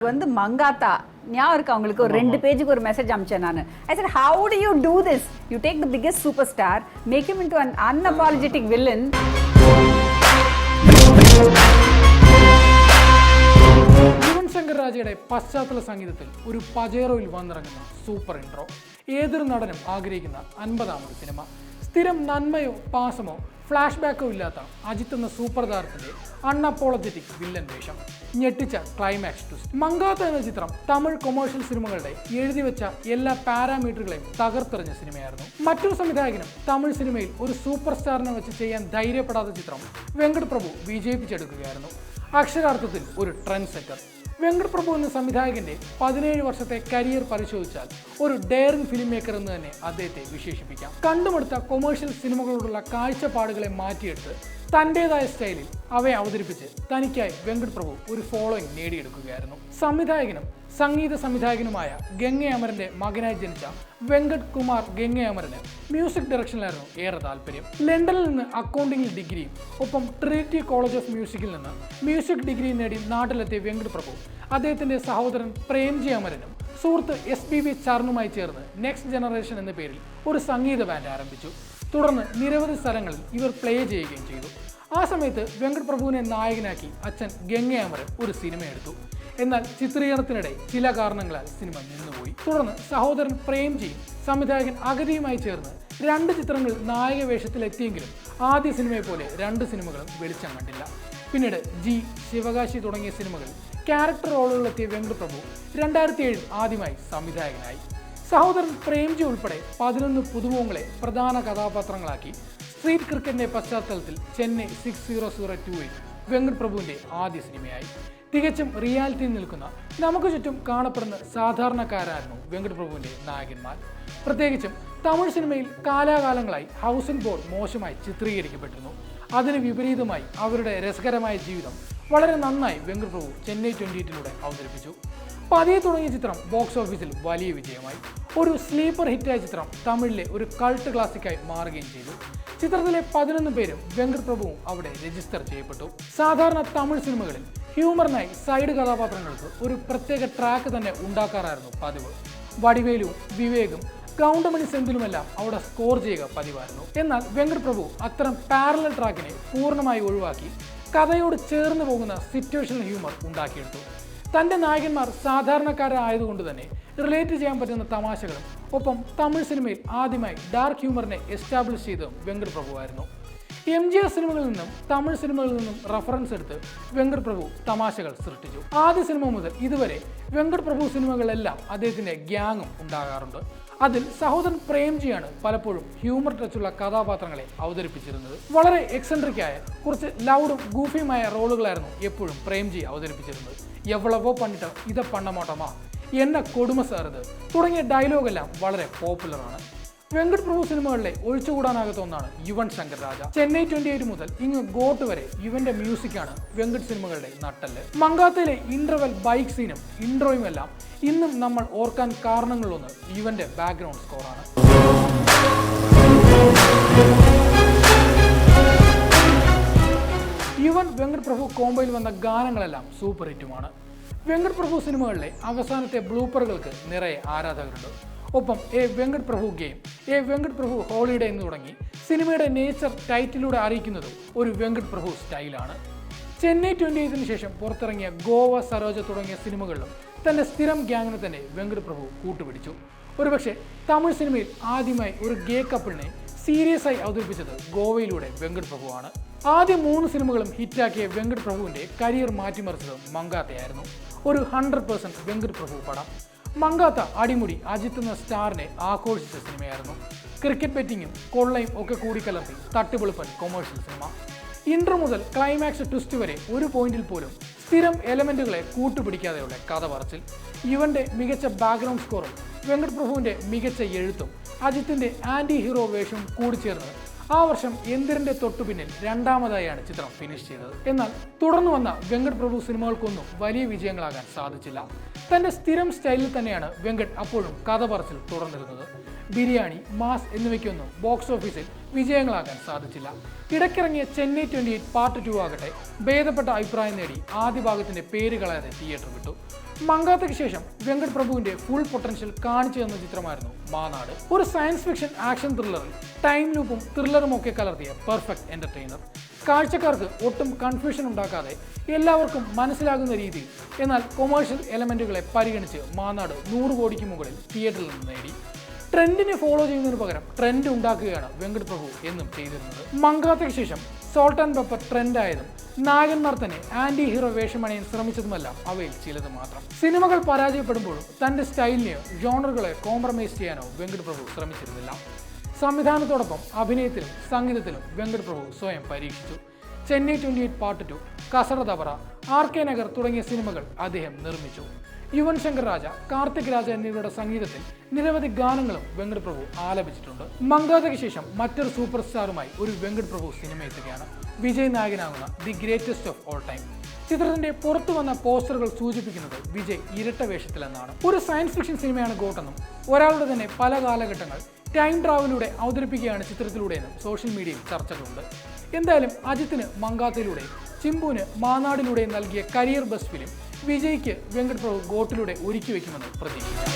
வந்து மங்காத்தா ஞாபகம் இருக்கு அவங்களுக்கு ஒரு ரெண்டு பேஜுக்கு ஒரு மெசேஜ் அமிச்சேன் நான் ஐ said how do you do this you take the biggest superstar make him into an unapologetic villain Yuvan Shankar രാജയുടെ പശ്ചാത്തല സംഗീതത്തിൽ ഒരു പജേറോയിൽ വന്നിറങ്ങുന്ന സൂപ്പർ ഇൻട്രോ ഏതൊരു നടനും ആഗ്രഹിക്കുന്ന അൻപതാമത് സിനിമ സ്ഥിരം നന്മയോ പാസമോ ഫ്ലാഷ് ബാക്കോ ഇല്ലാത്ത അജിത്ത് എന്ന സൂപ്പർ താരത്തിന്റെ അൺഅപ്പോളജറ്റിക് വില്ലൻ വേഷം ഞെട്ടിച്ച ക്ലൈമാക്സ് ട്വിസ്റ്റ് മങ്കാത്ത എന്ന ചിത്രം തമിഴ് കൊമേഴ്ഷ്യൽ സിനിമകളുടെ എഴുതി വെച്ച എല്ലാ പാരാമീറ്ററുകളെയും തകർത്തെറിഞ്ഞ സിനിമയായിരുന്നു. മറ്റൊരു സംവിധായകനും തമിഴ് സിനിമയിൽ ഒരു സൂപ്പർ സ്റ്റാറിനെ വെച്ച് ചെയ്യാൻ ധൈര്യപ്പെടാത്ത ചിത്രം വെങ്കട് പ്രഭു വിജയിപ്പിച്ചെടുക്കുകയായിരുന്നു. അക്ഷരാർത്ഥത്തിൽ ഒരു ട്രെൻഡ് സെറ്റർ വെങ്കട് പ്രഭു എന്ന സംവിധായകന്റെ പതിനേഴ് വർഷത്തെ കരിയർ പരിശോധിച്ചാൽ ഒരു ഡെയറിംഗ് ഫിലിം മേക്കർ എന്ന് തന്നെ അദ്ദേഹത്തെ വിശേഷിപ്പിക്കാം. കണ്ടുമെടുത്ത കൊമേഴ്ഷ്യൽ സിനിമകളോടുള്ള കാഴ്ചപ്പാടുകളെ മാറ്റിയെടുത്ത് തന്റെതായ സ്റ്റൈലിൽ അവയെ അവതരിപ്പിച്ച് തനിക്കായി വെങ്കട് പ്രഭു ഒരു ഫോളോയിങ് നേടിയെടുക്കുകയായിരുന്നു. സംവിധായകനും സംഗീത സംവിധായകനുമായ ഗംഗ അമരന്റെ മകനായി ജനിച്ച വെങ്കട് കുമാർ ഗംഗ അമരന് മ്യൂസിക് ഡയറക്ഷനിലായിരുന്നു ഏറെ താല്പര്യം. ലണ്ടനിൽ നിന്ന് അക്കൗണ്ടിംഗിൽ ഡിഗ്രിയും ഒപ്പം ട്രിനിറ്റി കോളേജ് ഓഫ് മ്യൂസിക്കിൽ നിന്ന് മ്യൂസിക് ഡിഗ്രി നേടി നാട്ടിലെത്തിയ വെങ്കട് പ്രഭു അദ്ദേഹത്തിന്റെ സഹോദരൻ പ്രേംജി അമരനും സുഹൃത്ത് എസ് പി വി ചർണുമായി ചേർന്ന് നെക്സ്റ്റ് ജനറേഷൻ എന്ന പേരിൽ ഒരു സംഗീത ബാൻഡ് ആരംഭിച്ചു. തുടർന്ന് നിരവധി സ്ഥലങ്ങളിൽ ഇവർ പ്ലേ ചെയ്യുകയും ചെയ്തു. ആ സമയത്ത് വെങ്കട് പ്രഭുവിനെ നായകനാക്കി അച്ഛൻ ഗംഗയാമരൻ ഒരു സിനിമ എടുത്തു. എന്നാൽ ചിത്രീകരണത്തിനിടെ ചില കാരണങ്ങളാൽ സിനിമ നിന്നുപോയി. തുടർന്ന് സഹോദരൻ പ്രേംജിയും സംവിധായകൻ അഗതിയുമായി ചേർന്ന് രണ്ട് ചിത്രങ്ങൾ നായക വേഷത്തിലെത്തിയെങ്കിലും ആദ്യ സിനിമയെ പോലെ രണ്ട് സിനിമകളും വെളിച്ചം കണ്ടില്ല. പിന്നീട് ജി ശിവകാശി തുടങ്ങിയ സിനിമകൾ ക്യാരക്ടർ റോളുകളിലെത്തിയ വെങ്കടപ്രഭു രണ്ടായിരത്തി ഏഴിൽ ആദ്യമായി സംവിധായകനായി. സഹോദരൻ പ്രേംജി ഉൾപ്പെടെ പതിനൊന്ന് പുതുമുഖങ്ങളെ പ്രധാന കഥാപാത്രങ്ങളാക്കി. സ്ട്രീറ്റ് ക്രിക്കറ്റിന്റെ പശ്ചാത്തലത്തിൽ ചെന്നൈ സിക്സ് സീറോ സീറോ ടുവിൽ വെങ്കട് പ്രഭുവിന്റെ ആദ്യ സിനിമയായി. തികച്ചും റിയാലിറ്റിയിൽ നിൽക്കുന്ന നമുക്ക് ചുറ്റും കാണപ്പെടുന്ന സാധാരണക്കാരായിരുന്നു വെങ്കട് പ്രഭുവിന്റെ നായകന്മാർ. പ്രത്യേകിച്ചും തമിഴ് സിനിമയിൽ കാലാകാലങ്ങളായി ഹൗസ് ഹൗസിംഗ് ബോർഡ് മോശമായി ചിത്രീകരിക്കപ്പെട്ടിരുന്നു. അതിന് വിപരീതമായി അവരുടെ രസകരമായ ജീവിതം വളരെ നന്നായി വെങ്കട് പ്രഭു ചെന്നൈ എയ്റ്റിലൂടെ അവതരിപ്പിച്ചു. പതിയെ തുടങ്ങിയ ചിത്രം ബോക്സ് ഓഫീസിൽ വലിയ വിജയമായി. ഒരു സ്ലീപ്പർ ഹിറ്റായ ചിത്രം തമിഴിലെ ഒരു കൾട്ട് ക്ലാസിക്കായി മാറുകയും ചെയ്തു. ചിത്രത്തിലെ പതിനൊന്ന് പേരും വെങ്കട് പ്രഭുവും അവിടെ രജിസ്റ്റർ ചെയ്യപ്പെട്ടു. സാധാരണ തമിഴ് സിനിമകളിൽ ഹ്യൂമറിനായി സൈഡ് കഥാപാത്രങ്ങൾക്ക് ഒരു പ്രത്യേക ട്രാക്ക് തന്നെ ഉണ്ടാക്കാറായിരുന്നു പതിവ്. വടിവേലും വിവേകും കൗണ്ടമണി സെന്തിലുമെല്ലാം അവിടെ സ്കോർ ചെയ്യുക പതിവായിരുന്നു. എന്നാൽ വെങ്കട് പ്രഭു അത്തരം പാരലൽ ട്രാക്കിനെ പൂർണമായി ഒഴിവാക്കി കഥയോട് ചേർന്ന് പോകുന്ന സിറ്റുവേഷണൽ ഹ്യൂമർ ഉണ്ടാക്കിയെടുത്തു. തന്റെ നായകന്മാർ സാധാരണക്കാരായതുകൊണ്ട് തന്നെ റിലേറ്റ് ചെയ്യാൻ പറ്റുന്ന തമാശകളും ഒപ്പം തമിഴ് സിനിമയിൽ ആദ്യമായി ഡാർക്ക് ഹ്യൂമറിനെ എസ്റ്റാബ്ലിഷ് ചെയ്തതും വെങ്കട് പ്രഭുവായിരുന്നു എം ജി എസ് സിനിമകളിൽ നിന്നും തമിഴ് സിനിമകളിൽ നിന്നും റഫറൻസ് എടുത്ത് വെങ്കട് പ്രഭു തമാശകൾ സൃഷ്ടിച്ചു. ആദ്യ സിനിമ മുതൽ ഇതുവരെ വെങ്കട് പ്രഭു സിനിമകളെല്ലാം അദ്ദേഹത്തിന്റെ ഗ്യാങ്ങും ഉണ്ടാകാറുണ്ട്. അതിൽ സഹോദരൻ പ്രേംജിയാണ് പലപ്പോഴും ഹ്യൂമർ ടച്ചുള്ള കഥാപാത്രങ്ങളെ അവതരിപ്പിച്ചിരുന്നത്. വളരെ എക്സെൻട്രിക്കായ കുറച്ച് ലൗഡും ഗൂഫിയുമായ റോളുകളായിരുന്നു എപ്പോഴും പ്രേംജി അവതരിപ്പിച്ചിരുന്നത്. എവ്വളവോ പണ്ടിട്ട് ഇത പണ്ണമോട്ടമാ എന്നെ കൊടുമ സാറത് തുടങ്ങിയ ഡയലോഗെല്ലാം വളരെ പോപ്പുലറാണ് വെങ്കട് പ്രഭു സിനിമകളിലെ ഒഴിച്ചുകൂടാനാകാത്ത ഒന്നാണ് യുവൻ ശങ്കർ രാജ. ചെന്നൈ ട്വന്റി എയ്റ്റ് മുതൽ ഇങ്ങ് ഗോട്ട് വരെ യുവന്റെ മ്യൂസിക്കാണ് വെങ്കട് സിനിമകളുടെ നട്ടൽ മങ്കാത്തയിലെ ഇന്റർവെൽ ബൈക്ക് സീനും ഇൻട്രോയും എല്ലാം ഇന്നും നമ്മൾ ഓർക്കാൻ കാരണങ്ങളിലൊന്ന് യുവന്റെ ബാക്ക്ഗ്രൗണ്ട് സ്കോറാണ്. യുവൻ വെങ്കട് പ്രഭു കോംബോയിൽ വന്ന ഗാനങ്ങളെല്ലാം സൂപ്പർ ഹിറ്റുമാണ്. വെങ്കട് പ്രഭു സിനിമകളിലെ അവസാനത്തെ ബ്ലൂപ്പറുകൾക്ക് നിറയെ ആരാധകരുണ്ട്. ഒപ്പം A. Venkat Prabhu game A. Venkat Prabhu holiday എന്ന് തുടങ്ങി. സിനിമയുടെ നേച്ചർ ടൈറ്റിലൂടെ അറിയിക്കുന്നതും ഒരു വെങ്കട് പ്രഭു സ്റ്റൈലാണ്. ചെന്നൈ ട്വന്റി എയ്റ്റിന് ശേഷം പുറത്തിറങ്ങിയ ഗോവ സരോജ തുടങ്ങിയ സിനിമകളിലും തന്റെ സ്ഥിരം ഗ്യാങ്ങിനെ തന്നെ വെങ്കട് പ്രഭു കൂട്ടുപിടിച്ചു. ഒരുപക്ഷെ തമിഴ് സിനിമയിൽ ആദ്യമായി ഒരു ഗേ കപ്പിളിനെ സീരിയസ് ആയി അവതരിപ്പിച്ചത് ഗോവയിലൂടെ വെങ്കട് പ്രഭുവാണ് ആദ്യ മൂന്ന് സിനിമകളും ഹിറ്റാക്കിയ വെങ്കട് പ്രഭുവിന്റെ കരിയർ മാറ്റിമറിച്ചത് മങ്കാത്തയായിരുന്നു. ഒരു ഹൺഡ്രഡ് പേഴ്സന്റ് വെങ്കട് പ്രഭു പടം. മങ്കാത്ത അടിമുടി അജിത്ത് എന്ന സ്റ്റാറിനെ ആഘോഷിച്ച സിനിമയായിരുന്നു. ക്രിക്കറ്റ് ബെറ്റിങ്ങും കൊള്ളയും ഒക്കെ കൂടിക്കലർത്തി തട്ടുപൊളിപ്പൻ കൊമേഴ്ഷ്യൽ സിനിമ ഇൻട്രോ മുതൽ ക്ലൈമാക്സ് ട്വിസ്റ്റ് വരെ ഒരു പോയിന്റിൽ പോലും സ്ഥിരം എലമെന്റുകളെ കൂട്ടുപിടിക്കാതെയുള്ള കഥ പറച്ചിൽ. യുവന്റെ മികച്ച ബാക്ക്ഗ്രൗണ്ട് സ്കോറും വെങ്കട് പ്രഭുവിന്റെ മികച്ച എഴുത്തും അജിത്തിന്റെ ആന്റി ഹീറോ വേഷവും കൂടിച്ചേർന്ന് ആ വർഷം എന്തിരന്റെ തൊട്ടു പിന്നിൽ രണ്ടാമതായാണ് ചിത്രം ഫിനിഷ് ചെയ്തത്. എന്നാൽ തുടർന്നു വന്ന വെങ്കട് പ്രഭു സിനിമകൾക്കൊന്നും വലിയ വിജയങ്ങളാകാൻ സാധിച്ചില്ല. തന്റെ സ്ഥിരം സ്റ്റൈലിൽ തന്നെയാണ് വെങ്കട് അപ്പോഴും കഥ പറച്ചിൽ തുടർന്നിരുന്നത് ബിരിയാണി മാസ് എന്നിവയ്ക്കൊന്നും ബോക്സ് ഓഫീസിൽ വിജയങ്ങളാകാൻ സാധിച്ചില്ല. ഇടയ്ക്കിറങ്ങിയ Chennai twenty eight part two ആകട്ടെ ഭേദപ്പെട്ട അഭിപ്രായം നേടി ആദ്യ ഭാഗത്തിന്റെ പേര് കളയാതെ തിയേറ്റർ വിട്ടു. മങ്കാത്തയ്ക്ക് ശേഷം വെങ്കട് പ്രഭുവിന്റെ ഫുൾ പൊട്ടൻഷ്യൽ കാണിച്ചു തന്ന ചിത്രമായിരുന്നു മാനാട്. ഒരു സയൻസ് ഫിക്ഷൻ ആക്ഷൻ ത്രില്ലറിൽ ടൈം ലൂപ്പും ത്രില്ലറും ഒക്കെ കലർത്തിയ പെർഫെക്റ്റ് എന്റർടൈനർ കാഴ്ചക്കാർക്ക് ഒട്ടും കൺഫ്യൂഷൻ ഉണ്ടാക്കാതെ എല്ലാവർക്കും മനസ്സിലാകുന്ന രീതിയിൽ എന്നാൽ കൊമേഴ്ഷ്യൽ എലമെന്റുകളെ പരിഗണിച്ച് മാനാട് നൂറ് കോടിക്ക് മുകളിൽ തിയേറ്ററിൽ നിന്ന് നേടി. ട്രെൻഡിനെ ഫോളോ ചെയ്യുന്നതിന് പകരം ട്രെൻഡ് ഉണ്ടാക്കുകയാണ് വെങ്കട് പ്രഭു എന്നും ചെയ്തിരുന്നത്. മങ്കാത്തയ്ക്ക് ശേഷം സോൾട്ട് ആൻഡ് പെപ്പർ ട്രെൻഡായതും നായകന്മാർ തന്നെ ആന്റി ഹീറോ വേഷമണിയാൻ ശ്രമിച്ചതുമെല്ലാം അവയിൽ ചിലത് മാത്രം. സിനിമകൾ പരാജയപ്പെടുമ്പോഴും തന്റെ സ്റ്റൈലിനെയോ ജോണറുകളെ കോംപ്രമൈസ് ചെയ്യാനോ വെങ്കട് പ്രഭു ശ്രമിച്ചിരുന്നില്ല. സംവിധാനത്തോടൊപ്പം അഭിനയത്തിലും സംഗീതത്തിലും വെങ്കട് പ്രഭു സ്വയം പരീക്ഷിച്ചു. Chennai twenty eight part two കസറ തവറ R K Nagar തുടങ്ങിയ സിനിമകൾ അദ്ദേഹം നിർമ്മിച്ചു. യുവൻ ശങ്കർ രാജ കാർത്തിക് രാജ എന്നിവരുടെ സംഗീതത്തിൽ നിരവധി ഗാനങ്ങളും വെങ്കട് പ്രഭു ആലപിച്ചിട്ടുണ്ട്. മംഗാതയ്ക്ക് ശേഷം മറ്റൊരു സൂപ്പർ സ്റ്റാറുമായി ഒരു വെങ്കട് പ്രഭു സിനിമ എത്തുകയാണ്. വിജയ് നായകനാകുന്ന the greatest of all time. ചിത്രത്തിന്റെ പുറത്തു വന്ന പോസ്റ്ററുകൾ സൂചിപ്പിക്കുന്നത് വിജയ് ഇരട്ട വേഷത്തിലെന്നാണ്. ഒരു സയൻസ് ഫിക്ഷൻ സിനിമയാണ് ഗോട്ടെന്നും ഒരാളുടെ തന്നെ പല കാലഘട്ടങ്ങൾ ടൈം ട്രാവലിലൂടെ അവതരിപ്പിക്കുകയാണ് ചിത്രത്തിലൂടെയെന്നും സോഷ്യൽ മീഡിയയിൽ ചർച്ചകളുണ്ട്. എന്തായാലും അജിത്തിന് മങ്കാത്തയിലൂടെയും ചിമ്പുവിന് മാനാടിലൂടെ നൽകിയ കരിയർ ബസ് ഫിലിം വിജയ്ക്ക് വെങ്കട് പ്രഭു ഗോട്ടിലൂടെ ഒരുക്കി വയ്ക്കുമെന്ന് പ്രതീക്ഷിക്കുന്നു.